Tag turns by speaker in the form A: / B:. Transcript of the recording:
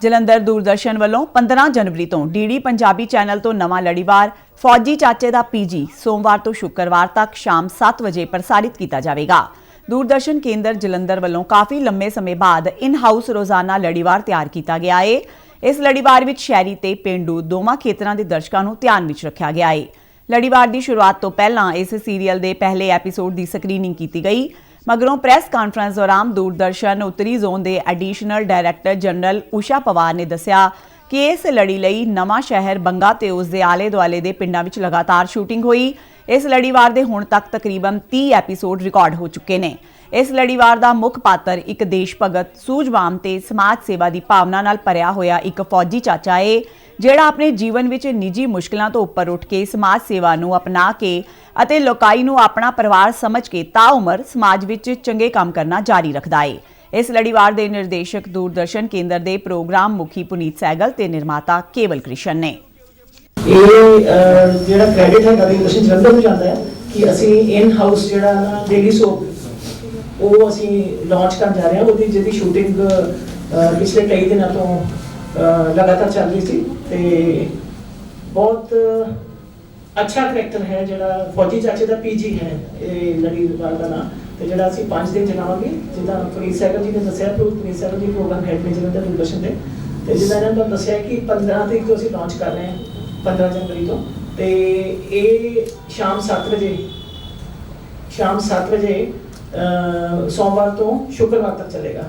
A: ਜਲੰਧਰ ਦੂਰਦਰਸ਼ਨ ਵੱਲੋਂ 15 ਜਨਵਰੀ ਤੋਂ DD Punjabi channel ਤੋਂ ਨਵਾਂ ਲੜੀਵਾਰ ਫੌਜੀ ਚਾਚੇ ਦਾ ਪੀਜੀ ਸੋਮਵਾਰ ਤੋਂ ਸ਼ੁੱਕਰਵਾਰ ਤੱਕ ਸ਼ਾਮ 7 ਵਜੇ ਪ੍ਰਸਾਰਿਤ ਕੀਤਾ ਜਾਵੇਗਾ। ਦੂਰਦਰਸ਼ਨ ਕੇਂਦਰ ਜਲੰਧਰ ਵੱਲੋਂ ਕਾਫੀ ਲੰਮੇ ਸਮੇਂ ਬਾਅਦ ਇਨ ਹਾਊਸ ਰੋਜ਼ਾਨਾ ਲੜੀਵਾਰ ਤਿਆਰ ਕੀਤਾ ਗਿਆ ਹੈ ਇਸ ਲੜੀਵਾਰ ਵਿੱਚ ਸ਼ਹਿਰੀ ਤੇ ਪਿੰਡੂ ਦੋਵਾਂ ਖੇਤਰਾਂ ਦੇ ਦਰਸ਼ਕਾਂ ਨੂੰ ਧਿਆਨ ਵਿੱਚ ਰੱਖਿਆ ਗਿਆ ਹੈ ਲੜੀਵਾਰ ਦੀ ਸ਼ੁਰੂਆਤ ਤੋਂ ਪਹਿਲਾਂ ਇਸ ਸੀਰੀਅਲ ਦੇ ਪਹਿਲੇ ਐਪੀਸੋਡ ਦੀ ਸਕਰੀਨਿੰਗ ਕੀਤੀ ਗਈ। ਮਗਰੋਂ ਪ੍ਰੈਸ ਕਾਨਫਰੰਸ ਦੌਰਾਨ ਦੂਰਦਰਸ਼ਨ ਉੱਤਰੀ ਜ਼ੋਨ ਦੇ additional director general Usha Pawar ਨੇ ਦੱਸਿਆ ਕਿ ਇਸ ਲੜੀ ਲਈ ਨਵਾਂ ਸ਼ਹਿਰ ਬੰਗਾ ਤੇ ਉਸ ਦੇ ਆਲੇ-ਦੁਆਲੇ ਦੇ ਪਿੰਡਾਂ ਵਿੱਚ ਲਗਾਤਾਰ ਸ਼ੂਟਿੰਗ ਹੋਈ। ਇਸ ਲੜੀਵਾਰ ਦੇ ਹੁਣ ਤੱਕ ਤਕਰੀਬਨ 30 ਐਪੀਸੋਡ ਰਿਕਾਰਡ ਹੋ ਚੁੱਕੇ ਨੇ। ਇਸ ਲੜੀਵਾਰ ਦਾ ਮੁੱਖ ਪਾਤਰ ਇੱਕ ਦੇਸ਼ ਭਗਤ ਸੂਝਵਾਨ ਤੇ ਸਮਾਜ ਸੇਵਾ ਦੀ ਭਾਵਨਾ ਨਾਲ ਭਰਿਆ ਹੋਇਆ ਇੱਕ ਫੌਜੀ ਚਾਚਾ ਏ। ਜਿਹੜਾ ਆਪਣੇ ਜੀਵਨ ਵਿੱਚ ਨਿੱਜੀ ਮੁਸ਼ਕਲਾਂ ਤੋਂ ਉੱਪਰ ਉੱਠ ਕੇ ਸਮਾਜ ਸੇਵਾ ਨੂੰ ਅਪਣਾ ਕੇ ਅਤੇ ਲੋਕਾਈ ਨੂੰ ਆਪਣਾ ਪਰਿਵਾਰ ਸਮਝ ਕੇ ਤਾਉਮਰ ਸਮਾਜ ਵਿੱਚ ਚੰਗੇ ਕੰਮ ਕਰਨਾ ਜਾਰੀ ਰੱਖਦਾ ਏ। ਇਸ ਲੜੀਵਾਰ ਦੇ ਨਿਰਦੇਸ਼ਕ ਦੂਰਦਰਸ਼ਨ ਕੇਂਦਰ ਦੇ ਪ੍ਰੋਗਰਾਮ ਮੁਖੀ ਪੁਨੀਤ ਸੈਗਲ ਤੇ ਨਿਰਮਾਤਾ ਕੇਵਲ ਕ੍ਰਿਸ਼ਨ ਨੇ।
B: ਇਹ ਅਹ, ਜਿਹੜਾ ਕ੍ਰੈਡਿਟ ਹੈ ਕਵੀ ਕ੍ਰਿਸ਼ਨ ਜਲੰਧਰ ਨੂੰ ਜਾਂਦਾ ਹੈ ਕਿ ਅਸੀਂ ਇਨ ਹਾਊਸ ਜਿਹੜਾ ਨਾ ਡੇਲੀ ਸੋਪ ਉਹ ਅਸੀਂ ਲਾਂਚ ਕਰਨ ਜਾ ਰਹੇ ਹਾਂ। ਉਹਦੀ ਜਿਹਦੀ ਸ਼ੂਟਿੰਗ ਪਿਛਲੇ ਕਈ ਦਿਨਾਂ ਤੋਂ ਅਹ, ਲਗਾਤਾਰ ਚੱਲ ਰਹੀ ਸੀ ਤੇ ਬਹੁਤ ਅੱਛਾ ਕਰੈਕਟਰ ਹੈ ਜਿਹੜਾ ਫੌਜੀ ਚਾਚੇ ਦਾ ਪੀਜੀ ਹੈ ਇਹ ਲੜੀ ਵਾਰ ਦਾ ਨਾਮ ਤੇ ਜਿਹੜਾ ਅਸੀਂ 5 ਦਿਨ ਚਲਾਵਾਂਗੇ, ਜਿੱਦਾਂ ਪੁਨੀਤ ਸੈਗਲ ਜੀ ਨੇ ਦੱਸਿਆ ਕਿ ਪੁਨੀਤ ਸੈਗਲ ਜੀ ਪ੍ਰੋਗਰਾਮ ਹੈਡ ਨੇ ਜਲੰਧਰ ਦੂਰਦਰਸ਼ਨ ਦੇ ਤੇ ਜਿੱਦਾਂ ਇਹਨਾਂ ਨੇ ਤੁਹਾਨੂੰ ਦੱਸਿਆ ਕਿ 15 ਤਰੀਕ ਤੋਂ ਅਸੀਂ ਲਾਂਚ ਕਰ ਰਹੇ ਹਾਂ 15 ਜਨਵਰੀ ਤੋਂ। ਤੇ ਇਹ ਸ਼ਾਮ 7 ਵਜੇ, ਸ਼ਾਮ 7 ਵਜੇ ਸੋਮਵਾਰ ਤੋਂ ਸ਼ੁੱਕਰਵਾਰ ਤੱਕ ਚੱਲੇਗਾ।